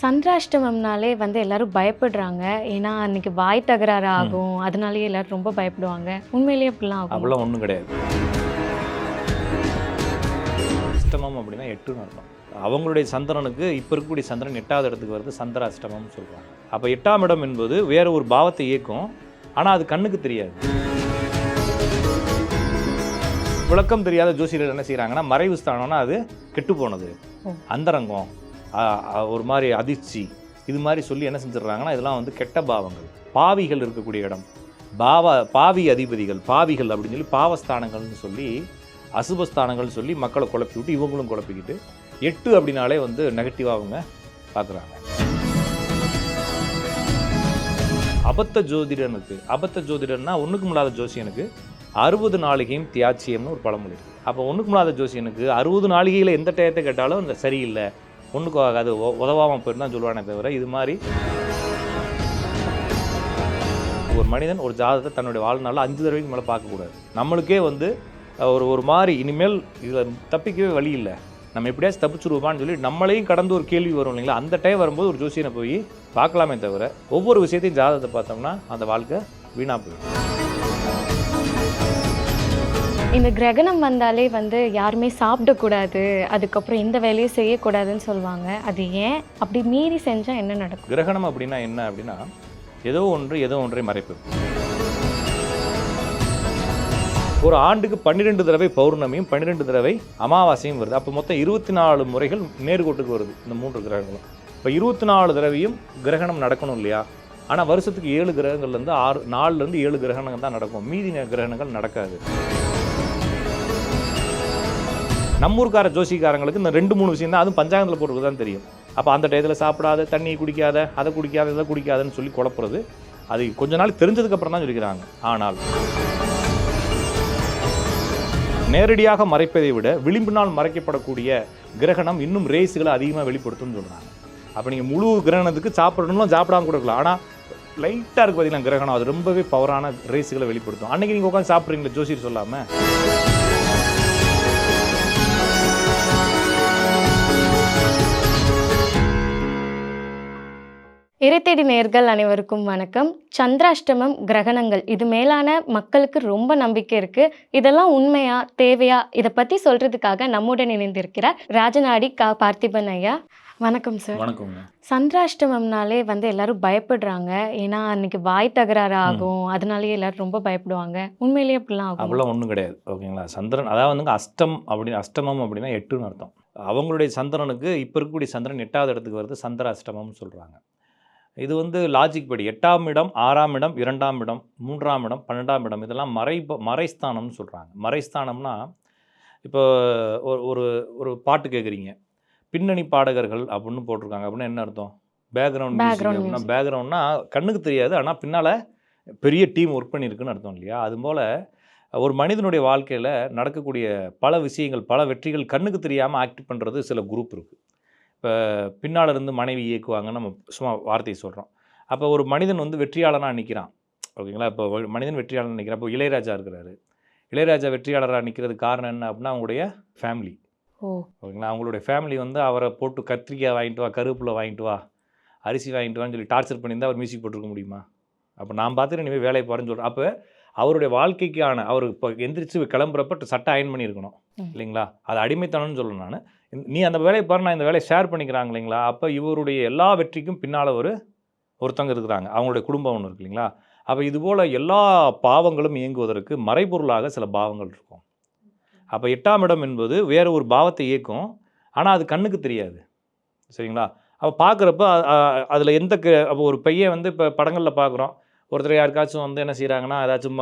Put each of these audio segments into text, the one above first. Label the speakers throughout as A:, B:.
A: சந்திராஷ்டமம்னாலே வந்து எல்லாரும் பயப்படுறாங்க. ஏன்னா அன்னைக்கு வாய் தகராறு ஆகும். அதனாலேயே எல்லாரும் ரொம்ப பயப்படுவாங்க. உண்மையிலேயே அப்படிலாம் ஆகும்.
B: அப்படிலாம் ஒன்றும் கிடையாது. அஷ்டமம் அப்படின்னா எட்டுன்னு அர்த்தம். அவங்களுடைய சந்திரனுக்கு இப்போ இருக்கக்கூடிய சந்திரன் எட்டாவது இடத்துக்கு வருது சந்திர அஷ்டமம்னு சொல்கிறாங்க அப்போ எட்டாம் இடம் என்பது வேற ஒரு பாவத்தை இயக்கும். ஆனால் அது கண்ணுக்கு தெரியாது. விளக்கம் தெரியாத ஜோசியர்கள் என்ன செய்கிறாங்கன்னா மறைவு ஸ்தானம்னா அது கெட்டு போனது. அந்தரங்கம். ஒரு மாதிரி அதிர்ச்சி. இது மாதிரி சொல்லி என்ன செஞ்சிடுறாங்கன்னா இதெல்லாம் வந்து கெட்ட பாவங்கள். பாவிகள் இருக்கக்கூடிய இடம். பாவ பாவி அதிபதிகள் பாவிகள் அப்படின்னு சொல்லி பாவஸ்தானங்கள்னு சொல்லி அசுபஸ்தானங்கள்னு சொல்லி மக்களை குழப்பி விட்டு இவங்களும் குழப்பிக்கிட்டு எட்டு அப்படின்னாலே வந்து நெகட்டிவாக அவங்க பார்க்குறாங்க அபத்த ஜோதிடனுக்கு அபத்த ஜோதிடன்னா ஒன்றுக்கும் இல்லாத ஜோசியனுக்கு அறுபது நாளிகையும் தியாச்சியம்னு ஒரு பழமொழி இருக்குது அப்போ ஒன்றுக்கும் இல்லாத ஜோசியனுக்கு அறுபது நாளிகையில் எந்த டயத்தை கேட்டாலும் இந்த சரியில்லை ஒன்றுக்கும் ஆகாது. உதவாமல் போயிருந்தான் போயிட்டு தான் சொல்லுவானே தவிர இது மாதிரி ஒரு மனிதன் ஒரு ஜாதகத்தை தன்னுடைய வாழ்நாளில் அஞ்சு தடவைக்கு மேலே பார்க்கக்கூடாது. நம்மளுக்கே வந்து ஒரு ஒரு மாதிரி இனிமேல் இதில் தப்பிக்கவே வழி இல்லை. நம்ம எப்படியாச்சும் தப்பிச்சுருவோமான்னு சொல்லி நம்மளையும் கடந்து ஒரு கேள்வி வரும் இல்லைங்களா? அந்த டைம் வரும்போது ஒரு ஜோசியனை போய் பார்க்கலாமே தவிர ஒவ்வொரு விஷயத்தையும் ஜாதகத்தை பார்த்தோம்னா அந்த வாழ்க்கை வீணாக போயிடும்.
A: இந்த கிரகணம் வந்தாலே வந்து யாருமே சாப்பிடக்கூடாது அதுக்கப்புறம் இந்த வேலையை செய்யக்கூடாதுன்னு சொல்லுவாங்க. அது ஏன்? அப்படி மீறி செஞ்சால் என்ன நடக்கும்?
B: கிரகணம் அப்படின்னா என்ன அப்படின்னா ஏதோ ஒன்று ஏதோ ஒன்றை மறைப்பு ஒரு ஆண்டுக்கு பன்னிரெண்டு தடவை பௌர்ணமியும் பன்னிரெண்டு தடவை அமாவாசையும் வருது. அப்போ மொத்தம் இருபத்தி நாலு முறைகள் நேர்கோட்டுக்கு வருது இந்த மூன்று கிரகங்களும். இப்போ இருபத்தி நாலு தடவையும் கிரகணம் நடக்கணும் இல்லையா? ஆனால் வருஷத்துக்கு ஏழு கிரகங்கள்லேருந்து ஆறு நாலுலேருந்து ஏழு கிரகணங்கள் தான் நடக்கும். மீதி கிரகணங்கள் நடக்காது. நம்மூர்கார ஜோசிக்காரங்களுக்கு இந்த ரெண்டு மூணு விஷயம் தான் அதுவும் பஞ்சாங்கத்தில் போடுறது தான் தெரியும். அப்போ அந்த டயத்தில் சாப்பிடாத தண்ணி குடிக்காத அதை குடிக்காத இதை குடிக்காதன்னு சொல்லி குழப்புறது அது கொஞ்ச நாள் தெரிஞ்சதுக்கப்புறம் தான் சொல்லிக்கிறாங்க. ஆனால் நேரடியாக மறைப்பதை விட விளிம்பினால் மறைக்கப்படக்கூடிய கிரகணம் இன்னும் ரேஸுகளை அதிகமாக வெளிப்படுத்தும்னு சொல்கிறாங்க அப்போ நீங்கள் முழு கிரகணத்துக்கு சாப்பிடணும்னா சாப்பிடாம கூட இருக்கலாம். ஆனால் லைட்டாக இருக்குது பார்த்தீங்கன்னா கிரகணம் அது ரொம்பவே பவரான ரேஸுகளை வெளிப்படுத்தும். அன்றைக்கி நீங்கள் உட்காந்து சாப்பிட்றீங்களே ஜோசியர் சொல்லாமல்
A: இறைத்தேடி நேர்கள் அனைவருக்கும் வணக்கம். சந்திராஷ்டமம் கிரகணங்கள் இது மேலான மக்களுக்கு ரொம்ப நம்பிக்கை இருக்கு. இதெல்லாம் உண்மையா தேவையா? இதை பத்தி சொல்றதுக்காக நம்முடன் இணைந்திருக்கிறார் ராஜநாடி கா பார்த்திபன் ஐயா. வணக்கம் சார்.
B: வணக்கங்க.
A: சந்திராஷ்டமம்னாலே வந்து எல்லாரும் பயப்படுறாங்க. ஏன்னா அன்னைக்கு வாய் தகராறு ஆகும். அதனாலேயே எல்லாரும் ரொம்ப பயப்படுவாங்க. உண்மையிலேயே அப்படிலாம் ஆகும்.
B: அப்படிலாம் ஒன்றும் கிடையாது. ஓகேங்களா? சந்திரன் அதாவது வந்துங்க அஷ்டம் அப்படின்னு அஷ்டமம் அப்படின்னா எட்டுன்னு அர்த்தம். அவங்களுடைய சந்திரனுக்கு இப்போ இருக்கக்கூடிய சந்திரன் எட்டாவது இடத்துக்கு வருது சந்திர அஷ்டமம்னு சொல்கிறாங்க இது வந்து லாஜிக் படி எட்டாம் இடம் ஆறாம் இடம் இரண்டாம் இடம் மூன்றாம் இடம் பன்னெண்டாம் இடம் இதெல்லாம் மறை மறைஸ்தானம்னு சொல்கிறாங்க மறைஸ்தானம்னா இப்போ ஒரு ஒரு ஒரு பாட்டு கேட்குறீங்க பின்னணி பாடகர்கள் அப்படின்னு போட்டிருக்காங்க. அப்படின்னா என்ன அர்த்தம்? பேக்ரவுண்ட் அப்படின்னா. பேக்ரவுண்ட்னா கண்ணுக்கு தெரியாது. ஆனால் பின்னால் பெரிய டீம் ஒர்க் பண்ணியிருக்குன்னு அர்த்தம் இல்லையா? அதுபோல் ஒரு மனிதனுடைய வாழ்க்கையில் நடக்கக்கூடிய பல விஷயங்கள் பல வெற்றிகள் கண்ணுக்கு தெரியாமல் ஆக்ட் பண்ணுறது சில குரூப் இருக்குது இப்போ பின்னால் இருந்து மனைவி இயக்குவாங்க நம்ம சும்மா வார்த்தையை சொல்கிறோம் அப்போ ஒரு மனிதன் வந்து வெற்றியாளனாக நிற்கிறான் ஓகேங்களா? இப்போ மனிதன் வெற்றியாளன் நிற்கிறான் இப்போ இளையராஜா இருக்கிறாரு. இளையராஜா வெற்றியாளராக நிற்கிறதுக்கு காரணம் என்ன அப்படின்னா அவங்களுடைய ஃபேமிலி
A: ஓ.
B: ஓகேங்களா? அவங்களுடைய ஃபேமிலி வந்து அவரை போட்டு கத்திரிக்காய் வாங்கிட்டு வா கருவேப்பிலை வாங்கிட்டு வா அரிசி வாங்கிட்டு வான்னு சொல்லி டார்ச்சர் பண்ணியிருந்தா அவர் மியூசிக் போட்டிருக்க முடியுமா? அப்போ நான் பார்த்துட்டு இனிமேல் வேலையை பாருன்னு சொல்கிறேன் அப்போ அவருடைய வாழ்க்கைக்கான அவர் இப்போ எந்திரிச்சு கிளம்புறப்ப சட்டை அயன் பண்ணியிருக்கணும். இல்லைங்களா? அது அடிமைத்தனம்னு சொல்லணும் நான். நீ அந்த வேலையை பாரு நான் இந்த வேலையை ஷேர் பண்ணிக்கிறாங்க இல்லைங்களா? அப்போ இவருடைய எல்லா வெற்றிக்கும் பின்னால் ஒரு ஒருத்தவங்க இருக்கிறாங்க. அவங்களுடைய குடும்பம் ஒன்று இருக்கு இல்லைங்களா? அப்போ இதுபோல் எல்லா பாவங்களும் இயங்குவதற்கு மறைபொருளாக சில பாவங்கள் இருக்கும். அப்போ எட்டாம் இடம் என்பது வேற ஒரு பாவத்தை இயக்கும். ஆனால் அது கண்ணுக்கு தெரியாது. சரிங்களா? அப்போ பார்க்குறப்ப அதில் எந்த ஒரு பையன் வந்து இப்போ படங்களில் பார்க்குறோம் ஒருத்தர் யாருக்காச்சும் வந்து என்ன செய்கிறாங்கன்னா ஏதாச்சும்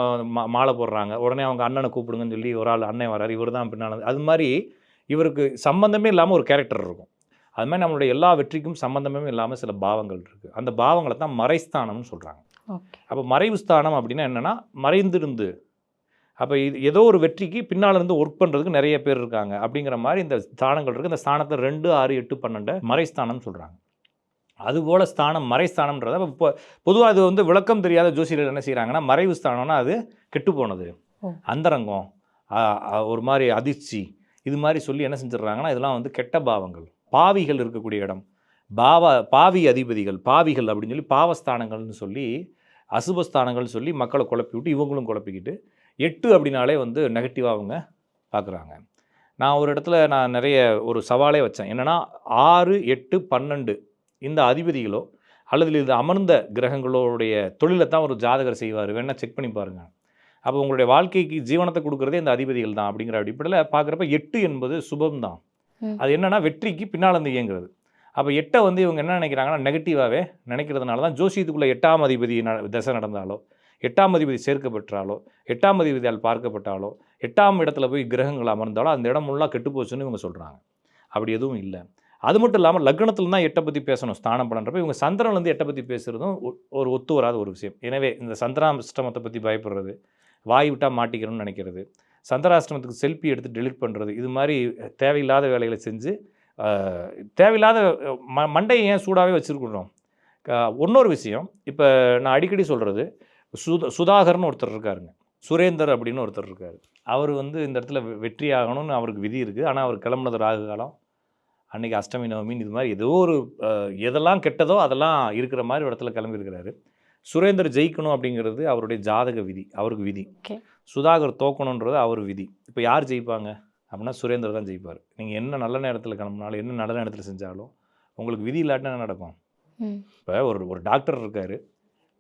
B: மாலை போடுறாங்க. உடனே அவங்க அண்ணனை கூப்பிடுங்கன்னு சொல்லி ஒரு ஆள் அண்ணன் வராரு இவர் தான் பின்னால் அது மாதிரி இவருக்கு சம்மந்தமே இல்லாமல் ஒரு கேரக்டர் இருக்கும். அது மாதிரி நம்மளுடைய எல்லா வெற்றிக்கும் சம்மந்தமே இல்லாமல் சில பாவங்கள் இருக்குது அந்த பாவங்களை தான் மறைஸ்தானம்னு சொல்கிறாங்க அப்போ மறைவு ஸ்தானம் அப்படின்னா என்னென்னா மறைந்திருந்து. அப்போ இது ஏதோ ஒரு வெற்றிக்கு பின்னால் இருந்து ஒர்க் பண்ணுறதுக்கு நிறைய பேர் இருக்காங்க. அப்படிங்கிற மாதிரி இந்த ஸ்தானங்கள் இருக்குது இந்த ஸ்தானத்தை ரெண்டு ஆறு எட்டு பன்னெண்டு மறைஸ்தானம்னு சொல்கிறாங்க அதுபோல் ஸ்தானம் மறைஸ்தானம்ன்றத இப்போ பொதுவாக அது வந்து விளக்கம் தெரியாத ஜோசியர்கள் என்ன செய்கிறாங்கன்னா மறைவு ஸ்தானம்னா அது கெட்டு போனது
A: ஓ.
B: அந்தரங்கம் ஒரு மாதிரி அதிர்ச்சி இது மாதிரி சொல்லி என்ன செஞ்சிடுறாங்கன்னா இதெல்லாம் வந்து கெட்ட பாவங்கள். பாவிகள் இருக்கக்கூடிய இடம். பாவ பாவி அதிபதிகள் பாவிகள் அப்படின்னு சொல்லி பாவஸ்தானங்கள்னு சொல்லி அசுபஸ்தானங்கள்னு சொல்லி மக்களை குழப்பி விட்டு இவங்களும் குழப்பிக்கிட்டு எட்டு அப்படின்னாலே வந்து நெகட்டிவாக அவங்க பார்க்குறாங்க நான் ஒரு இடத்துல நான் நிறைய ஒரு சவாலே வச்சேன். என்னென்னா ஆறு எட்டு பன்னெண்டு இந்த அதிபதிகளோ அல்லது இது அமர்ந்த கிரகங்களோடைய தொழிலை தான் ஒரு ஜாதகர் செய்வார். வேணால் செக் பண்ணி பாருங்கள் அப்போ உங்களுடைய வாழ்க்கைக்கு ஜீவனத்தை கொடுக்குறதே இந்த அதிபதிகள் தான் அப்படிங்கிற அடிப்படையில் பார்க்குறப்ப எட்டு என்பது சுபம் தான். அது என்னன்னா வெற்றிக்கு பின்னால் இருந்து இயங்குறது. அப்போ எட்டை வந்து இவங்க என்ன நினைக்கிறாங்கன்னா நெகட்டிவாகவே நினைக்கிறதுனால தான் ஜோசியத்துக்குள்ளே எட்டாம் அதிபதி ந தசை நடந்தாலோ எட்டாம் அதிபதி சேர்க்கப்பட்டாலோ எட்டாம் அதிபதியால் பார்க்கப்பட்டாலோ எட்டாம் இடத்துல போய் கிரகங்கள் அமர்ந்தாலோ அந்த இடம் ஃபுல்லாக கெட்டுப்போச்சுன்னு இவங்க சொல்கிறாங்க அப்படி எதுவும் இல்லை. அது மட்டும் இல்லாமல் லக்னத்தில் தான் எட்டை பற்றி பேசணும் ஸ்தானம் பலன்றப்ப இவங்க சந்திரன்லேருந்து எட்டை பற்றி பேசுகிறதும் ஒரு ஒத்து வராத ஒரு விஷயம். எனவே இந்த சந்திராஷ்டமத்தை பற்றி பயப்படுறது வாய் விட்டால் மாட்டிக்கணும்னு நினைக்கிறது சந்திராஷ்டமத்துக்கு செல்ஃபி எடுத்து டெலிட் பண்ணுறது இது மாதிரி தேவையில்லாத வேலைகளை செஞ்சு தேவையில்லாத ம மண்டையை ஏன் சூடாகவே வச்சுருக்கிறோம்? இன்னொரு விஷயம் இப்போ நான் அடிக்கடி சொல்கிறது சுதா சுதாகர்னு ஒருத்தர் இருக்காருங்க சுரேந்தர் அப்படின்னு ஒருத்தர் இருக்கார். அவர் வந்து இந்த இடத்துல வெ- வெற்றி ஆகணும்னு அவருக்கு விதி இருக்குது ஆனால் அவர் கிளம்புனது ராகு காலம். அன்றைக்கி அஷ்டமி நவமின்னு இது மாதிரி ஏதோ ஒரு எதெல்லாம் கெட்டதோ அதெல்லாம் இருக்கிற மாதிரி இடத்துல கிளம்பியிருக்கிறாரு. சுரேந்தர் ஜெயிக்கணும் அப்படிங்கிறது அவருடைய ஜாதக விதி அவருக்கு விதி. சுதாகர் தோக்கணுன்றது அவர் விதி. இப்போ யார் ஜெயிப்பாங்க? அப்படின்னா சுரேந்தர் தான் ஜெயிப்பார். நீங்கள் என்ன நல்ல நேரத்தில் கிளம்புனாலும் என்ன நல்ல நேரத்தில் செஞ்சாலும் உங்களுக்கு விதி இல்லாட்டினா என்ன நடக்கும். இப்போ ஒரு ஒரு டாக்டர் இருக்கார்.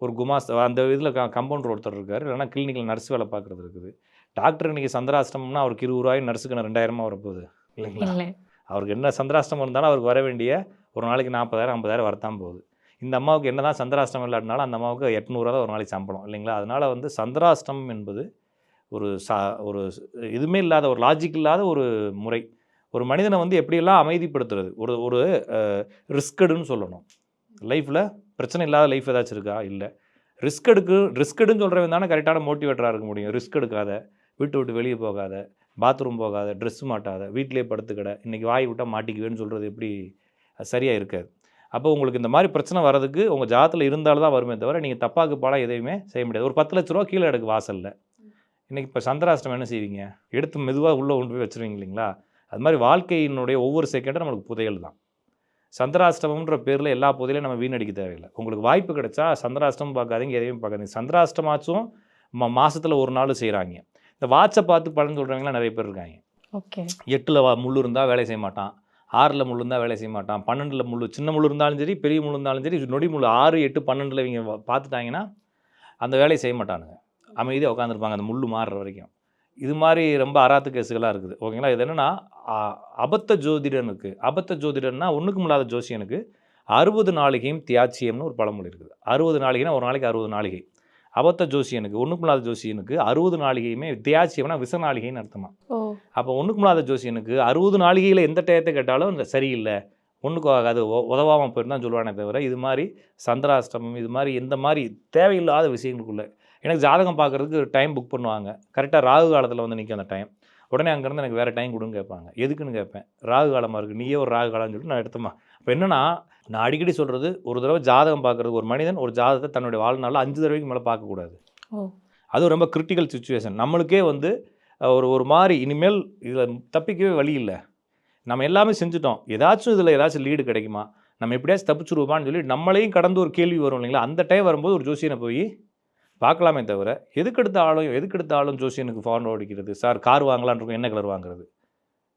B: ஒரு குமாஸ் அந்த இதில் கம்பவுண்டர் ஒருத்தர் இருக்கார். இல்லைன்னா கிளினிக்கில் நர்ஸ் வேலை பார்க்குறது இருக்குது. டாக்டர் இன்னைக்கு சந்திராஷ்டமம்னா அவருக்கு இருபது ரூபாய் நர்ஸுக்கு ரெண்டாயிரமா வரப்போகுது. இல்லைங்களா?
A: இல்லை.
B: அவருக்கு என்ன சந்திராஷ்டமம் இருந்தாலும் அவருக்கு வர வேண்டிய ஒரு நாளைக்கு நாற்பதாயிரம் ஐம்பதாயிரம் வரத்தான் போகுது. இந்த அம்மாவுக்கு என்ன தான் சந்திராஷ்டமம் இல்லாட்டினாலும் அந்த அம்மாவுக்கு எட்நூறுவா தான் ஒரு நாளைக்கு சம்பளம் இல்லைங்களா? அதனால் வந்து சந்திராஷ்டமம் என்பது ஒரு சா ஒரு இதுவுமே இல்லாத ஒரு லாஜிக் இல்லாத ஒரு முறை. ஒரு மனிதனை வந்து எப்படியெல்லாம் அமைதிப்படுத்துறது? ஒரு ஒரு ரிஸ்கடுன்னு சொல்லணும். லைஃப்பில் பிரச்சனை இல்லாத லைஃப் ஏதாச்சும் இருக்கா? இல்லை. ரிஸ்க் எடுக்கு ரிஸ்க் எடுன்னு சொல்கிறவன் தானே கரெக்டான மோட்டிவேட்டராக இருக்க முடியும். ரிஸ்க் எடுக்காத வீட்டு விட்டு வெளியே போகாத. பாத்ரூம் போகாத ட்ரெஸ் மாட்டாத வீட்டிலே படுத்துக்கிட இன்றைக்கி வாய் விட்டால் மாட்டிக்குவேன்னு சொல்கிறது எப்படி சரியாக இருக்காது. அப்போ உங்களுக்கு இந்த மாதிரி பிரச்சனை வர்றதுக்கு உங்கள் ஜாதத்தில் இருந்தாலும் தான் வருமே தவிர நீங்கள் தப்பாக்கு பாடம் எதையுமே செய்ய முடியாது. ஒரு பத்து லட்ச ரூபா கீழே எடுக்கு வாசலில். இன்றைக்கி இப்போ சந்திராஷ்டம் என்ன செய்வீங்க? எடுத்து மெதுவாக உள்ளே கொண்டு போய் வச்சுருவீங்க இல்லைங்களா? அது மாதிரி வாழ்க்கையினுடைய ஒவ்வொரு செகண்டும் நம்மளுக்கு புதையல் தான். சந்திராஷ்டமம்ன்ற பேரில் எல்லா புதையிலையும் நம்ம வீணடிக்க தேவையில்லை. உங்களுக்கு வாய்ப்பு கிடைச்சா சந்திராஷ்டமம் பார்க்காதீங்க எதையும் பார்க்காதீங்க. சந்திராஷ்டமாச்சும் மா மாதத்தில் ஒரு நாள் செய்கிறாங்க இந்த வாட்சை பார்த்து பலன் சொல்கிறவங்களாம் நிறைய பேர் இருக்காங்க.
A: ஓகே.
B: எட்டில் வா முள் இருந்தால் வேலை செய்ய மாட்டான். ஆறில் முள் இருந்தால் வேலை செய்ய மாட்டான். பன்னெண்டில் முள் சின்ன முள் இருந்தாலும் சரி பெரிய முள் இருந்தாலும் சரி நொடி முள் ஆறு எட்டு பன்னெண்டில் இவங்க பார்த்துட்டாங்கன்னா அந்த வேலையை செய்ய மாட்டானுங்க. அமைதியாக உட்காந்துருப்பாங்க அந்த முள் மாறுற வரைக்கும். இது மாதிரி ரொம்ப அராத்து கேஸுகளாக இருக்குது. ஓகேங்களா? இது என்னென்னா அபத்த ஜோதிடனுக்கு அபத்த ஜோதிடன்னா ஒன்றுக்கும் இல்லாத ஜோசியனுக்கு அறுபது நாளிகையும் தியாச்சியம்னு ஒரு பழமொழி இருக்குது. அறுபது நாளிகைனா ஒரு நாளைக்கு அறுபது நாளிகை. அபத்த ஜோசியனுக்கு ஒன்றுக்கும் இல்லாத ஜோசியனுக்கு அறுபது நாளிகையுமே தியாச்சியம்னா விச நாளிகைன்னு அர்த்தமா. அப்போ ஒன்றுக்கும் இல்லாத ஜோசியனுக்கு அறுபது நாளிகையில் எந்த டயத்தை கேட்டாலும் சரியில்லை ஒன்றுக்கு ஆகாது உதவாமல் போயிருந்தான் சொல்லுவானே தவிர இது மாதிரி சந்திராஷ்டமம் இது மாதிரி இந்த மாதிரி தேவையில்லாத விஷயங்களுக்குள்ள. எனக்கு ஜாதகம் பார்க்குறதுக்கு டைம் புக் பண்ணுவாங்க. கரெக்டாக ராகு காலத்தில் வந்து நிற்கும் அந்த டைம் உடனே அங்கேருந்து எனக்கு வேறு டைம் கொடுன்னு கேட்பாங்க. எதுக்குன்னு கேட்பேன்? ராகு காலமாக இருக்குது நீயே ஒரு ராகு காலம்னு சொல்லிட்டு நான் எடுத்தமா இப்போ என்னன்னா நான் அடிக்கடி சொல்கிறது ஒரு தடவை ஜாதகம் பார்க்குறது ஒரு மனிதன் ஒரு ஜாதகத்தை தன்னுடைய வாழ்நாளில் அஞ்சு தடவைக்கு மேலே பார்க்கக்கூடாது.
A: ஓ.
B: அது ரொம்ப கிரிட்டிக்கல் சுச்சுவேஷன் நம்மளுக்கே வந்து ஒரு ஒரு மாதிரி இனிமேல் இதில் தப்பிக்கவே வழி இல்லை. நம்ம எல்லாமே செஞ்சுட்டோம். ஏதாச்சும் இதில் ஏதாச்சும் லீடு கிடைக்குமா? நம்ம எப்படியாச்சும் தப்பிச்சுருவோமான்னு சொல்லி நம்மளையும் கடந்து ஒரு கேள்வி வரும் இல்லைங்களா? அந்த டைம் வரும்போது ஒரு ஜோசியனை போய் பார்க்கலாமே தவிர எதுக்கெடுத்த ஆளும் எதுக்கெடுத்த ஆளும் ஜோசியனுக்கு ஃபார்ன் அடிக்கிறது சார் கார் வாங்கலான் இருக்கோம். என்ன கலர் வாங்குறது?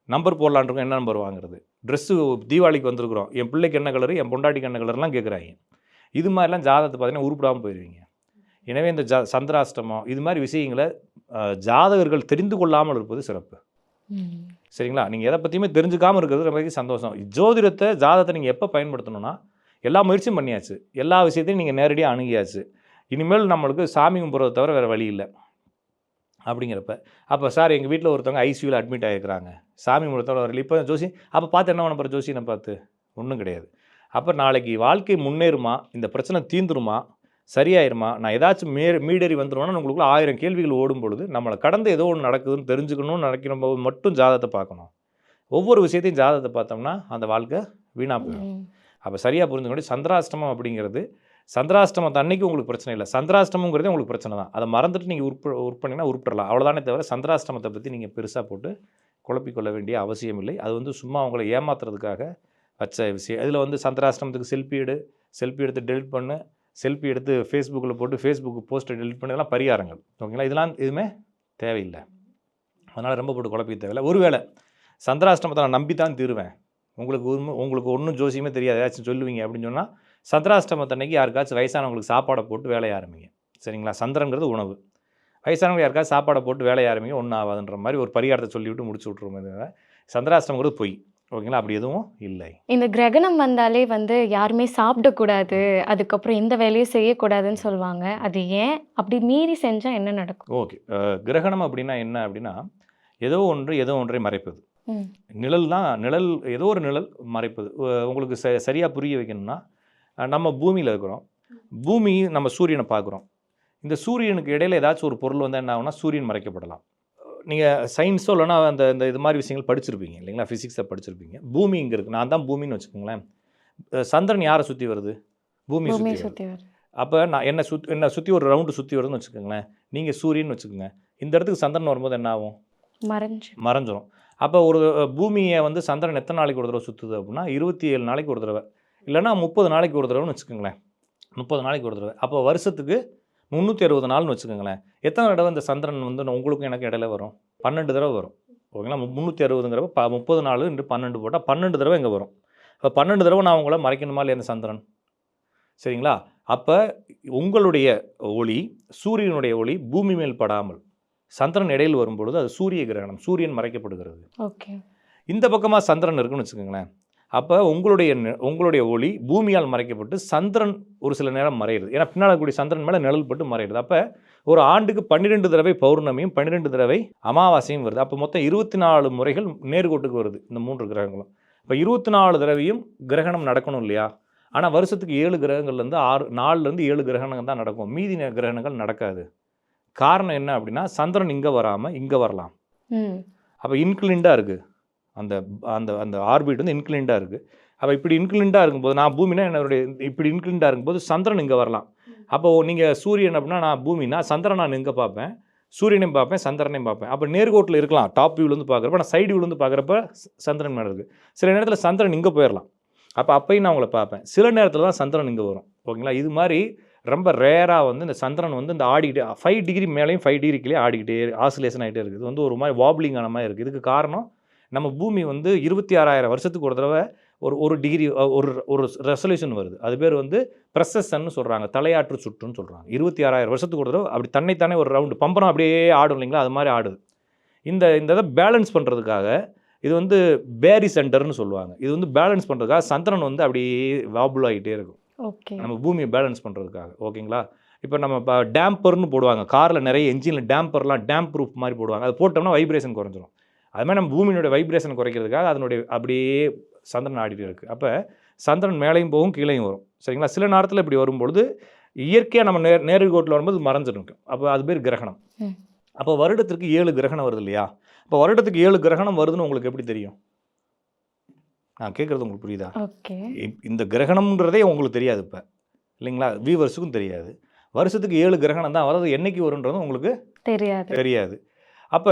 B: நம்பர் போடலான் இருக்கோம். என்ன நம்பர் வாங்குறது? ட்ரெஸ்ஸு தீபாவளிக்கு வந்திருக்கிறோம். என் பிள்ளைக்கு என்ன கலரு என் பொண்டாட்டிக்கு என்ன கலர்லாம் கேட்குறாங்க இது மாதிரிலாம் ஜாதகத்தை பார்த்தீங்கன்னா உருப்படாமல் போயிடுவீங்க எனவே இந்த ஜா சந்திராஷ்டமம் இது மாதிரி விஷயங்களை ஜாதகர்கள் தெரிந்து கொள்ளாமல் இருப்பது சிறப்பு. சரிங்களா? நீங்கள் எதை பற்றியுமே தெரிஞ்சுக்காமல் இருக்கிறது ரொம்ப சந்தோஷம். ஜோதிடத்தை ஜாதகத்தை நீங்கள் எப்போ பயன்படுத்தணும்னா எல்லா முயற்சியும் பண்ணியாச்சு. எல்லா விஷயத்தையும் நீங்கள் நேரடியாக அணுகியாச்சு. இனிமேல் நம்மளுக்கு சாமி கும்பிட்றத தவிர வேறு வழி இல்லை. அப்படிங்கிறப்ப அப்போ சார் எங்கள் வீட்டில் ஒருத்தவங்க ஐசியூவில் அட்மிட் ஆகிருக்கிறாங்க சாமி முகத்தோட வரல. இப்போ ஜோசி அப்போ பார்த்து என்ன பண்ண போகிற ஜோசியனை பார்த்து. ஒன்றும் கிடையாது. அப்போ நாளைக்கு வாழ்க்கை முன்னேறுமா? இந்த பிரச்சனை தீந்துருமா? சரியாயிருமா? நான் ஏதாச்சும் மே மீடேறி வந்துடுவேன்னா உங்களுக்குள்ள ஆயிரம் கேள்விகள் ஓடும் பொழுது நம்மளை கடந்து ஏதோ ஒன்று நடக்குதுன்னு தெரிஞ்சுக்கணும்னு நினைக்கிற போது மட்டும் ஜாதகத்தை பார்க்கணும். ஒவ்வொரு விஷயத்தையும் ஜாதகத்தை பார்த்தோம்னா அந்த வாழ்க்கை வீணாக போயிடும். அப்போ சரியாக புரிஞ்சுக்கணும் சந்திராஷ்டமம் அப்படிங்கிறது சந்திராஷ்டமத்தை அன்னைக்கு உங்களுக்கு பிரச்சனை இல்லை. சந்திராஷ்டமங்கிறதே உங்களுக்கு பிரச்சனை தான். அதை மறந்துட்டு நீங்கள் உருப்ப உருப்பணிங்கன்னா உருப்பிடலாம். அவ்வளோதானே தவிர சந்திராஷ்டமத்தை பற்றி நீங்கள் பெருசாக போட்டு குழப்பிக்கொள்ள வேண்டிய அவசியம் இல்லை. அது வந்து சும்மா அவங்கள ஏமாத்துறதுக்காக வச்ச விஷயம். இதில் வந்து சந்திராஷ்டமத்துக்கு செல்ஃபி எடு செல்ஃபி எடுத்து டெலிட் பண்ணு செல்ஃபி எடுத்து ஃபேஸ்புக்கில் போட்டு ஃபேஸ்புக் போஸ்ட்டை டெலிட் பண்ணி. இதெல்லாம் பரிகாரங்கள். ஓகேங்களா? இதெல்லாம் எதுவுமே தேவையில்லை. அதனால் ரொம்ப போட்டு குழப்பிக்க தேவையில்லை. ஒருவேளை சந்திராஷ்டமத்தை நான் நம்பி தான் தீருவேன். உங்களுக்கு உண்மை உங்களுக்கு ஒன்றும் ஜோசியமே தெரியாது. ஏதாச்சும் சொல்லுவீங்க அப்படின்னு சொன்னால் சந்திராஷ்டமத்தன்னைக்கு யாருக்காச்சும் வயசானவங்களுக்கு சாப்பாடை போட்டு வேலையை ஆரம்பிங்க. சரிங்களா? சந்திரங்கிறது உணவு. வயசானவங்க யாருக்காவது சாப்பாடை போட்டு வேலையை ஆரம்பிங்க ஒன்றும் ஆகாதுன்ற மாதிரி ஒரு பரிகாரத்தை சொல்லிவிட்டு முடிச்சு விட்ருவோம் சந்திராஷ்டமங்கிறது பொய். ஓகேங்களா? அப்படி எதுவும் இல்லை.
A: இந்த கிரகணம் வந்தாலே வந்து யாருமே சாப்பிடக்கூடாது அதுக்கப்புறம் இந்த வேலையை செய்யக்கூடாதுன்னு சொல்லுவாங்க. அது ஏன்? அப்படி மீறி செஞ்சா என்ன நடக்கும்?
B: ஓகே. கிரகணம் அப்படின்னா என்ன அப்படின்னா ஏதோ ஒன்று ஏதோ ஒன்றை மறைப்பது. நிழல் தான் நிழல் ஏதோ ஒரு நிழல் மறைப்பது. உங்களுக்கு ச சரியாக புரிய வைக்கணும்னா நம்ம பூமியில் இருக்கிறோம். பூமி நம்ம சூரியனை பார்க்குறோம். இந்த சூரியனுக்கு இடையில ஏதாச்சும் ஒரு பொருள் வந்தால் என்ன ஆகும்னா சூரியன் மறைக்கப்படலாம். நீங்கள் சயின்ஸோ இல்லைனா அந்த இந்த இது மாதிரி விஷயங்கள் படிச்சிருப்பீங்க இல்லைங்களா? ஃபிசிக்ஸை படிச்சிருப்பீங்க. பூமி இங்கே இருக்குது நான் தான் பூமின்னு வச்சுக்கோங்களேன். சந்திரன் யாரை சுற்றி வருது? பூமி சுற்றி
A: வரும்
B: அப்போ நான் என்னை சுத் என்னை சுற்றி ஒரு ரவுண்டு சுற்றி வருதுன்னு வச்சுக்கோங்களேன். நீங்கள் சூரியன் வச்சுக்கோங்க. இந்த இடத்துக்கு சந்திரன் வரும்போது என்ன ஆகும்?
A: மறைஞ்சு
B: மறைஞ்சிரும். அப்போ ஒரு பூமியை வந்து சந்திரன் எத்தனை நாளைக்கு ஒரு தடவை சுற்றுது அப்படின்னா இருபத்தி ஏழு நாளைக்கு ஒரு தடவை. இல்லைன்னா முப்பது நாளைக்கு ஒரு தடவைன்னு வச்சுக்கோங்களேன். முப்பது நாளைக்கு ஒரு தடவை. அப்போ வருஷத்துக்கு முந்நூற்றி அறுபது நாள்னு வச்சுக்கோங்களேன். எத்தனை தடவை இந்த சந்திரன் வந்து உங்களுக்கும் எனக்கு இடையில வரும்? பன்னெண்டு தடவை வரும். ஓகேங்களா? முந்நூற்றி அறுபதுங்கிறப்ப ப முப்பது நாள் இன்று பன்னெண்டு போட்டால் பன்னெண்டு தடவை இங்கே வரும். இப்போ பன்னெண்டு தடவை நான் உங்களை மறைக்கணுமா இல்லையா இந்த சந்திரன்? சரிங்களா? அப்போ உங்களுடைய ஒளி சூரியனுடைய ஒளி பூமி மேல் படாமல் சந்திரன் இடையில் வரும்பொழுது அது சூரிய கிரகணம் சூரியன் மறைக்கப்படுகிறது.
A: ஓகே.
B: இந்த பக்கமாக சந்திரன் இருக்குன்னு வச்சுக்கோங்களேன். அப்போ உங்களுடைய நி- உங்களுடைய ஒளி பூமியால் மறைக்கப்பட்டு சந்திரன் ஒரு சில நேரம் மறையிறது. ஏன்னா பின்னால் கூடிய சந்திரன் மேலே நிழல் பட்டு மறையிறது. அப்போ ஒரு ஆண்டுக்கு பன்னிரெண்டு தடவை பௌர்ணமியும் பன்னிரெண்டு தடவை அமாவாசையும் வருது. அப்போ மொத்தம் இருபத்தி நாலு முறைகள் நேர்கோட்டுக்கு வருது இந்த மூன்று கிரகங்களும். இப்போ இருபத்தி நாலு தடவையும் கிரகணம் நடக்கணும் இல்லையா? ஆனால் வருஷத்துக்கு ஏழு கிரகங்கள்லேருந்து ஆறு நாலுலேருந்து ஏழு கிரகணங்கள் தான் நடக்கும். மீதி கிரகணங்கள் நடக்காது. காரணம் என்ன அப்படின்னா சந்திரன் இங்கே வராமல் இங்கே வரலாம். அப்போ இன்க்ளிண்டாக இருக்குது அந்த அந்த அந்த ஆர்பிட் வந்து இன்க்ளிண்டாக இருக்குது அப்போ இப்படி இன்க்ளிண்டாக இருக்கும்போது நான் பூமினா என்னுடைய இப்படி இன்க்ளிண்டாக இருக்கும்போது சந்திரன் இங்கே வரலாம். அப்போ நீங்கள் சூரியன் அப்படின்னா நான் பூமினா சந்திரன் நான் இங்கே பார்ப்பேன். சூரியனையும் பார்ப்பேன் சந்திரனையும் பார்ப்பேன். அப்போ நேர்கோட்டில் இருக்கலாம். டாப் வியூலேருந்து பார்க்குறப்ப நான் சைடு வியூலேருந்து பார்க்குறப்ப சந்திரன் மேலே இருக்குது சில நேரத்தில் சந்திரன் இங்கே போயிடலாம் அப்போ அப்பையும் நான் உங்களை பார்ப்பேன். சில நேரத்தில் தான் சந்திரன் இங்கே வரும். ஓகேங்களா? இது மாதிரி ரொம்ப ரேராக வந்து இந்த சந்திரன் வந்து இந்த ஆடிக்கிட்டே ஃபைவ் டிகிரி மேலேயும் ஃபைவ் டிகிரி கீழே ஆடிக்கிட்டே ஆசிலேஷன் ஆகிட்டே இருக்குது. இது வந்து ஒரு மாதிரி வாப்ளிங் ஆன மாதிரி இருக்குது இதுக்கு காரணம் நம்ம பூமி வந்து இருபத்தி ஆறாயிரம் வருஷத்துக்கு ஒரு தடவை ஒரு ஒரு டிகிரி ஒரு ஒரு ரெசல்யூஷன் வருது. அது பேர் வந்து ப்ரெசஸ்ன்னு சொல்கிறாங்க தலையாற்று சுற்றுன்னு சொல்கிறாங்க இருபத்தி ஆறாயிரம் வருஷத்துக்கு ஒரு தடவை அப்படி தன்னைத்தானே ஒரு ரவுண்டு பம்பரம் அப்படியே ஆடும் இல்லைங்களா? அது மாதிரி ஆடுது. இந்த இந்த இதை பேலன்ஸ் பண்ணுறதுக்காக இது வந்து பேரி சென்டர்னு சொல்லுவாங்க. இது வந்து பேலன்ஸ் பண்ணுறதுக்காக சந்திரன் வந்து அப்படியே வாபுல் ஆகிட்டே இருக்கும்.
A: ஓகே.
B: நம்ம பூமியை பேலன்ஸ் பண்ணுறதுக்காக ஓகேங்களா? இப்போ நம்ம இப்போ டேம்பர்னு போடுவாங்க. காரில் நிறைய என்ஜினில் டேம்பர்லாம் டேம்ப் ப்ரூஃப் மாதிரி போடுவாங்க. அது போட்டோம்னா வைப்ரேஷன் குறைஞ்சிரும். அது மாதிரி நம்ம பூமியினுடைய வைப்ரேஷன் குறைக்கிறதுக்காக அதனுடைய அப்படியே சந்திரன் ஆடிட்டு இருக்குது அப்போ சந்திரன் மேலேயும் போகும் கீழேயும் வரும். சரிங்களா? சில நேரத்தில் இப்படி வரும்பொழுது இயற்கையாக நம்ம நேர் நேர்கோட்டில் வரும்போது மறைஞ்சிருக்கும் அப்போ அது பேர் கிரகணம். அப்போ வருடத்திற்கு ஏழு கிரகணம் வருது இல்லையா? அப்போ வருடத்துக்கு ஏழு கிரகணம் வருதுன்னு உங்களுக்கு எப்படி தெரியும்? நான் கேட்குறது உங்களுக்கு புரியுதா? இந்த கிரகணம்ன்றதே உங்களுக்கு தெரியாது இப்போ. இல்லைங்களா? வியூவர்ஸுக்கும் தெரியாது. வருஷத்துக்கு ஏழு கிரகணம் தான் அதாவது என்னைக்கு வரும்ன்றதும் உங்களுக்கு
A: தெரியாது.
B: தெரியாது. அப்போ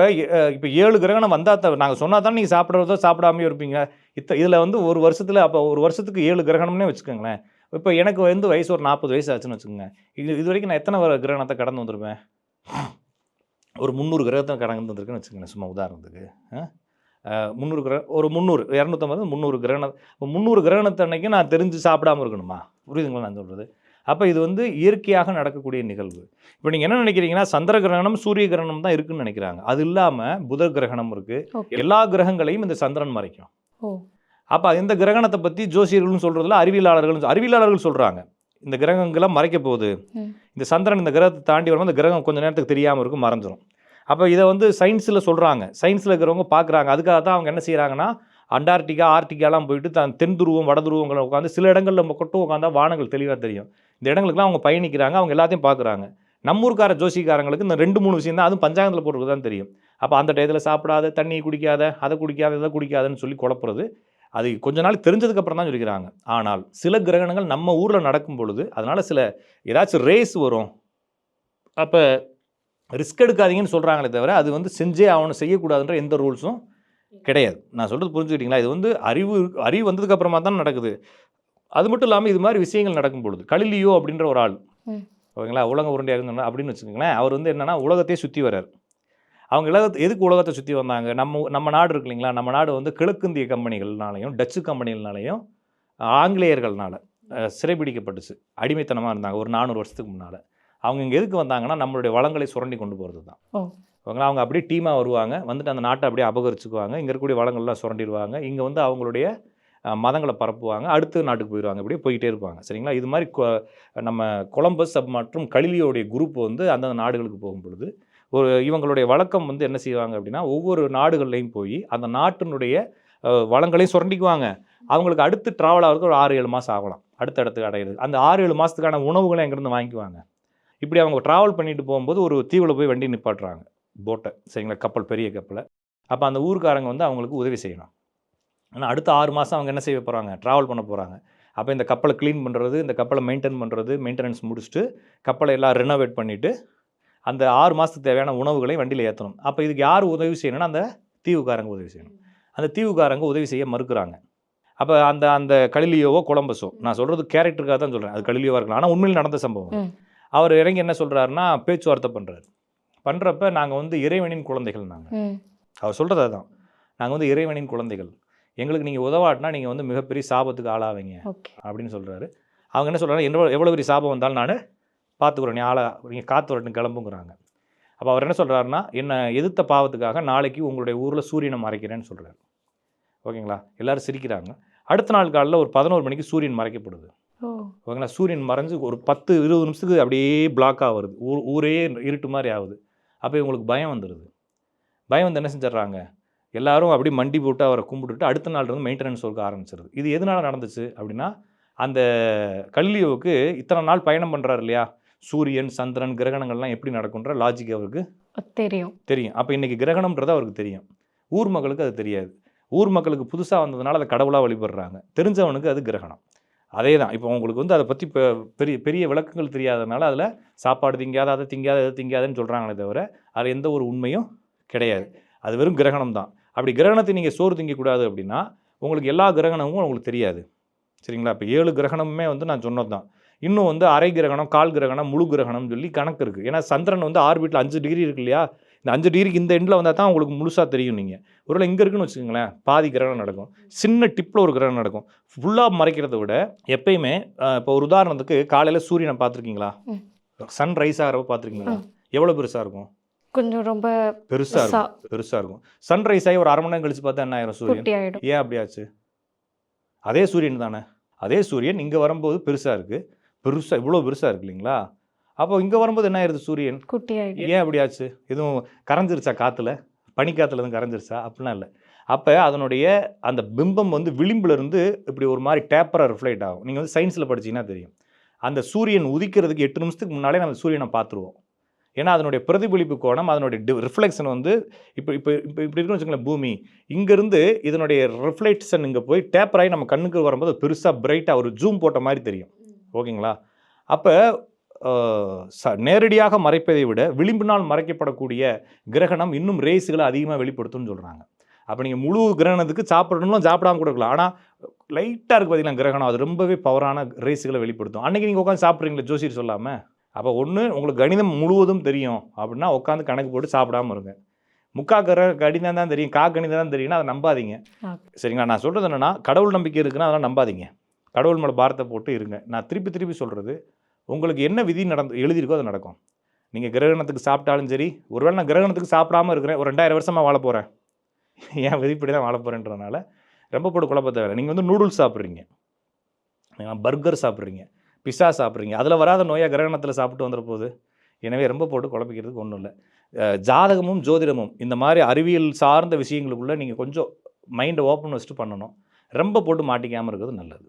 B: இப்போ ஏழு கிரகணம் வந்தால் த நாங்கள் சொன்னால் தான் நீங்கள் சாப்பிட்றதோ சாப்பிடாமையோ இருப்பீங்க. இத்த இதில் வந்து ஒரு வருஷத்தில் அப்போ ஒரு வருஷத்துக்கு ஏழு கிரகணம்னே வச்சுக்கோங்களேன். இப்போ எனக்கு வந்து வயசு ஒரு நாற்பது வயசு ஆச்சுன்னு வச்சுக்கோங்க. இது இது வரைக்கும் நான் எத்தனை வர கிரகணத்தை கடந்து வந்திருப்பேன்? ஒரு முந்நூறு கிரகத்தை கடந்து வந்திருக்கேன்னு வச்சுக்கோங்களேன் சும்மா உதாரணத்துக்கு. முந்நூறு கிரக ஒரு முந்நூறு இரநூத்தம்பது முந்நூறு கிரகணம் முந்நூறு கிரகணத்தன்னைக்கு நான் தெரிஞ்சு சாப்பிடாம இருக்கணுமா? புரியுதுங்களா நான் சொல்கிறது அப்போ இது வந்து இயற்கையாக நடக்கக்கூடிய நிகழ்வு. இப்போ நீங்கள் என்ன நினைக்கிறீங்கன்னா சந்திர கிரகணம் சூரிய கிரகணம் தான் இருக்குன்னு நினைக்கிறாங்க. அது இல்லாமல் புத கிரகணம் இருக்குது எல்லா கிரகங்களையும் இந்த சந்திரன் மறைக்கும். அப்போ இந்த கிரகணத்தை பற்றி ஜோசியர்களும் சொல்கிறதுல அறிவியலாளர்கள் அறிவியலாளர்கள் சொல்கிறாங்க இந்த கிரகங்களை மறைக்க போகுது. இந்த சந்திரன் இந்த கிரகத்தை தாண்டி வரும்போது இந்த கிரகம் கொஞ்ச நேரத்துக்கு தெரியாமல் இருக்கும் மறைஞ்சிரும் அப்போ இதை வந்து சயின்ஸில் சொல்கிறாங்க சயின்ஸில் இருக்கிறவங்க பார்க்குறாங்க அதுக்காக தான் அவங்க என்ன செய்கிறாங்கன்னா அண்டார்டிகா ஆர்டிகாலாம் போயிட்டு தான் தென் துருவம் வட துருவங்களை உட்காந்து சில இடங்களில் மட்டும் உட்காந்தா வானங்கள் தெளிவாக தெரியும். இந்த இடங்களுக்குலாம் அவங்க பயணிக்கிறாங்க அவங்க எல்லாத்தையும் பார்க்குறாங்க. நம்ம ஊர்க்கார ஜோசிக்காரங்களுக்கு இந்த ரெண்டு மூணு விஷயம் தான் அதுவும் பஞ்சாங்கத்தில் போடுறது தான் தெரியும். அப்போ அந்த டயத்தில் சாப்பிடாத தண்ணி குடிக்காத அதை குடிக்காத இதை குடிக்காதன்னு சொல்லி குழப்புறது அது கொஞ்ச நாள் தெரிஞ்சதுக்கப்புறம் தான் சொல்லிக்கிறாங்க. ஆனால் சில கிரகணங்கள் நம்ம ஊரில் நடக்கும் பொழுது அதனால் சில ஏதாச்சும் ரேஸ் வரும். அப்போ ரிஸ்க் எடுக்காதீங்கன்னு சொல்கிறாங்களே தவிர அது வந்து செஞ்சே அவனை செய்யக்கூடாதுன்ற எந்த ரூல்ஸும் கிடையாது. நான் சொல்கிறது புரிஞ்சுக்கிட்டீங்களா? இது வந்து அறிவு அறிவு வந்ததுக்கப்புறமா தான் நடக்குது. அது மட்டும் இல்லாமல் இது மாதிரி விஷயங்கள் நடக்கும் பொழுது கலிலியோ அப்படின்ற ஒரு ஆள். ஓகேங்களா? உலக உருண்டையாக இருந்தா அப்படின்னு வச்சுக்கோங்களேன் அவர் வந்து என்னன்னா உலகத்தையே சுற்றி வர்றார். அவங்க உலகத்தை எதுக்கு உலகத்தை சுற்றி வந்தாங்க? நம்ம நம்ம நாடு இருக்கு இல்லைங்களா? நம்ம நாடு வந்து கிழக்கிந்திய கம்பெனிகள்னாலையும் டச்சு கம்பெனிகள்னாலையும் ஆங்கிலேயர்கள்னால சிறைபிடிக்கப்பட்டுச்சு. அடிமைத்தனமாக இருந்தாங்க ஒரு நானூறு வருஷத்துக்கு முன்னால். அவங்க இங்கே எதுக்கு வந்தாங்கன்னா நம்மளுடைய வளங்களை சுரண்டி கொண்டு போகிறது தான். ஓகேங்களா? அவங்க அப்படியே டீமாக வருவாங்க. வந்துட்டு அந்த நாட்டை அப்படியே அபகரிச்சுக்குவாங்க. இங்கே இருக்கக்கூடிய வளங்கள்லாம் சுரண்டிடுவாங்க. இங்கே வந்து அவங்களுடைய மதங்களை பரப்புவாங்க. அடுத்த நாட்டுக்கு போயிடுவாங்க இப்படியே போயிட்டே இருப்பாங்க. சரிங்களா? இது மாதிரி நம்ம கொலம்பஸ் மற்றும் கலிலியோடைய குரூப் வந்து அந்தந்த நாடுகளுக்கு போகும் பொழுது ஒரு இவங்களுடைய வழக்கம் வந்து என்ன செய்வாங்க அப்படின்னா ஒவ்வொரு நாடுகள்லையும் போய் அந்த நாட்டினுடைய வளங்களையும் சுரண்டிக்குவாங்க. அவங்களுக்கு அடுத்து ட்ராவல் ஆகிறதுக்கு ஒரு ஆறு ஏழு மாதம் ஆகலாம். அடுத்த இடத்துக்கு அடையிறது அந்த ஆறு ஏழு மாதத்துக்கான உணவுகளை எங்கேருந்து வாங்கிக்குவாங்க. இப்படி அவங்க ட்ராவல் பண்ணிட்டு போகும்போது ஒரு தீவில் போய் வண்டி நிப்பாட்டுறாங்க. போட்டை சரிங்களா? கப்பல் பெரிய கப்பலை. அப்போ அந்த ஊருக்காரங்க வந்து அவங்களுக்கு உதவி செய்யணும். ஆனால் அடுத்த ஆறு மாதம் அவங்க என்ன செய்ய போகிறாங்க ட்ராவல் பண்ண போகிறாங்க அப்போ இந்த கப்பலை க்ளீன் பண்ணுறது இந்த கப்பலை மெயின்டைன் பண்ணுறது மெயின்டெனன்ஸ் முடிச்சுட்டு கப்பலை எல்லாம் ரெனோவேட் பண்ணிவிட்டு அந்த ஆறு மாதத்துக்கு தேவையான உணவுகளை வண்டியில் ஏற்றணும் அப்போ இதுக்கு யார் உதவி செய்யணும்னா அந்த தீவுக்காரங்க உதவி செய்யணும். அந்த தீவுக்காரங்க உதவி செய்ய மறுக்கிறாங்க. அப்போ அந்த அந்த கலிலியோவோ கொலம்பஸோ நான் சொல்கிறது கேரக்டருக்காக தான் சொல்கிறேன் அது கலிலியோவாக இருக்கலாம். ஆனால் உண்மையில் நடந்த சம்பவம். அவர் இறங்கி என்ன சொல்கிறாருன்னா பேச்சுவார்த்தை பண்ணுறாரு பண்ணுறப்ப நாங்கள் வந்து இறைவனின் குழந்தைகள் நாங்கள் அவர் சொல்கிறது அதுதான் நாங்கள் வந்து இறைவனின் குழந்தைகள். எங்களுக்கு நீங்கள் உதவாட்டினா நீங்கள் வந்து மிகப்பெரிய சாபத்துக்கு ஆளாவீங்க அப்படின்னு சொல்கிறாரு அவங்க என்ன சொல்கிறாங்க எவ்வளோ எவ்வளோ பெரிய சாபம் வந்தாலும் நான் பார்த்துக்குறேன். நீ ஆளா நீங்கள் காற்று வரட்டும் கிளம்புங்கிறாங்க. அப்போ அவர் என்ன சொல்கிறாருன்னா என்னை எதிர்த்த பாவத்துக்காக நாளைக்கு உங்களுடைய ஊரில் சூரியனை மறைக்கிறேன்னு சொல்கிறாரு ஓகேங்களா? எல்லாரும் சிரிக்கிறாங்க. அடுத்த நாள் காலையில் ஒரு பதினோரு மணிக்கு சூரியன் மறைக்கப்படுது. ஓகேங்களா? சூரியன் மறைஞ்சு ஒரு பத்து இருபது நிமிஷத்துக்கு அப்படியே பிளாக்காக வருது. ஊர் ஊரே இருட்டு மாதிரி ஆகுது. அப்போ இவங்களுக்கு பயம் வந்துடுது பயம் வந்து என்ன செஞ்சிடுறாங்க? எல்லாரும் அப்படியே மண்டி போட்டு அவரை கும்பிட்டுட்டு அடுத்த நாள் இருந்து மெயின்டெனன்ஸ் ஒர்க் ஆரம்பிச்சிருது. இது எதனால நடந்துச்சு அப்படின்னா அந்த கல்லியோவுக்கு இத்தனை நாள் பயணம் பண்ணுறாரு இல்லையா? சூரியன் சந்திரன் கிரகணங்கள்லாம் எப்படி நடக்குன்ற லாஜிக் அவருக்கு
A: தெரியும்.
B: தெரியும். அப்போ இன்றைக்கி கிரகணம்ன்றது அவருக்கு தெரியும். ஊர் மக்களுக்கு அது தெரியாது. ஊர் மக்களுக்கு புதுசாக வந்ததுனால அதை கடவுளாக வழிபடுறாங்க. தெரிஞ்சவனுக்கு அது கிரகணம். அதே தான் இப்போ உங்களுக்கு வந்து அதை பற்றி பெரிய பெரிய விளக்கங்கள் தெரியாதனால அதில் சாப்பாடு திங்காத அதை திங்காத அதை திங்காதுன்னு சொல்கிறாங்களே தவிர அது எந்த ஒரு உண்மையும் கிடையாது. அது வெறும் கிரகணம் தான் அப்படி கிரகணத்தை நீங்கள் சோறு திங்கக்கூடாது அப்படின்னா உங்களுக்கு எல்லா கிரகணமும் உங்களுக்கு தெரியாது. சரிங்களா? இப்போ ஏழு கிரகணமுமே வந்து நான் சொன்னது தான் இன்னும் வந்து அரை கிரகணம் கால் கிரகணம் முழு கிரகணம்னு சொல்லி கணக்கு இருக்குது ஏன்னா சந்திரன் வந்து ஆர்பிட்டில் அஞ்சு டிகிரி இருக்கு இல்லையா? இந்த அஞ்சு டிகிரிக்கு இந்த எண்டில் வந்தால் தான் உங்களுக்கு முழுசாக தெரியும் நீங்கள் ஒருவேளை இங்கே இருக்குன்னு வச்சுக்கோங்களேன் பாதி கிரகணம் நடக்கும். சின்ன டிப்பில் ஒரு கிரகணம் நடக்கும். ஃபுல்லாக மறைக்கிறத விட எப்பயுமே இப்போ ஒரு உதாரணத்துக்கு காலையில் சூரியனை பார்த்துருக்கீங்களா. சன் ரைஸ் ஆகிறப்ப பார்த்துருக்கீங்களா? எவ்வளோ பெருசாக இருக்கும்?
A: கொஞ்சம் ரொம்ப
B: பெருசாக
A: சா-
B: இருக்கும். பெருசாக இருக்கும். சன் ரைஸ் ஆகி ஒரு அரை மணி நேரம் கழிச்சு பார்த்தா என்ன ஆயிரும் சூரியன்? ஏன் அப்படி ஆச்சு? அதே சூரியன் தானே? அதே சூரியன் இங்கே வரும்போது பெருசாக இருக்குது பெருசாக இவ்வளோ பெருசாக இருக்கு இல்லைங்களா? அப்போ இங்கே வரும்போது என்ன ஆயிருது சூரியன்?
A: குட்டி ஆயிடும்
B: ஏன் அப்படி ஆச்சு? எதுவும் கரைஞ்சிருச்சா காற்றுல பனிக்காற்றுல எதுவும் கரைஞ்சிருச்சா? அப்படிலாம் இல்லை. அப்போ அதனுடைய அந்த பிம்பம் வந்து விளிம்புல இருந்து இப்படி ஒரு மாதிரி டேப்பராக ரிஃப்ளெக்ட் ஆகும். நீங்கள் வந்து சயின்ஸில் படிச்சீங்கன்னா தெரியும். அந்த சூரியன் உதிக்கிறதுக்கு எட்டு நிமிஷத்துக்கு முன்னாலே நம்ம சூரியனை பார்த்துருவோம். ஏன்னா அதனுடைய பிரதிபலிப்பு கோணம் அதனுடைய டி ரிஃப்ளெக்ஷன் வந்து இப்போ இப்போ இப்போ இப்படி இருக்குன்னு வச்சுக்கோங்களேன் பூமி. இங்கேருந்து இதனுடைய ரிஃப்ளெக்ஷன் இங்கே போய் டேப்பர் ஆகி நம்ம கண்ணுக்கு வரும்போது பெருசாக பிரைட்டாக ஒரு ஜூம் போட்ட மாதிரி தெரியும். ஓகேங்களா? அப்போ ச நேரடியாக மறைப்பதை விட விளிம்பினால் மறைக்கப்படக்கூடிய கிரகணம் இன்னும் ரேஸுகளை அதிகமாக வெளிப்படுத்தும்னு சொல்கிறாங்க அப்போ நீங்கள் முழு கிரகணத்துக்கு சாப்பிடணும் சாப்பிடாம கூட இருக்கலாம். ஆனால் லைட்டாக இருக்குது பார்த்தீங்களா கிரகணம். அது ரொம்பவே பவரான ரேஸுகளை வெளிப்படுத்தும். அன்றைக்கி நீங்கள் உட்காந்து சாப்பிட்றீங்களே ஜோசியர் சொல்லாமல் அப்போ ஒன்று உங்களுக்கு கணிதம் முழுவதும் தெரியும் அப்படின்னா உட்காந்து கணக்கு போட்டு சாப்பிடாம இருங்க. முக்கா கர கணிதம் தான் தெரியும் கா கணிதம் தான் தெரியும்னா அதை நம்பாதீங்க. சரிங்களா? நான் சொல்கிறது என்னென்னா கடவுள் நம்பிக்கை இருக்குன்னா அதெல்லாம் நம்பாதீங்க. கடவுள் மேலே பாரத்தை போட்டு இருங்க. நான் திருப்பி திருப்பி சொல்கிறது உங்களுக்கு என்ன விதி நடந்து எழுதியிருக்கோ அது நடக்கும். நீங்கள் கிரகணத்துக்கு சாப்பிட்டாலும் சரி ஒருவேளை நான் கிரகணத்துக்கு சாப்பிடாம இருக்கிறேன் ஒரு ரெண்டாயிரம் வருஷமாக வாழ போகிறேன் என் விதிப்படி தான் வாழ போகிறேன்றதுனால ரொம்ப போட்டு குழப்ப தேவை நீங்கள் வந்து நூடுல்ஸ் சாப்பிட்றீங்க. பர்கர் சாப்பிட்றீங்க. பிஸ்ஸா சாப்பிட்றீங்க. அதில் வராத நோயாக கிரகணத்தில் சாப்பிட்டு வந்துட போகுது எனவே ரொம்ப போட்டு குழப்பிக்கிறதுக்கு ஒன்றும் இல்லை. ஜாதகமும் ஜோதிடமும் இந்த மாதிரி அறிவியல் சார்ந்த விஷயங்களுக்குள்ளே நீங்கள் கொஞ்சம் மைண்டை ஓப்பன் வச்சுட்டு பண்ணணும். ரொம்ப போட்டு மாட்டிக்காமல் இருக்கிறது நல்லது.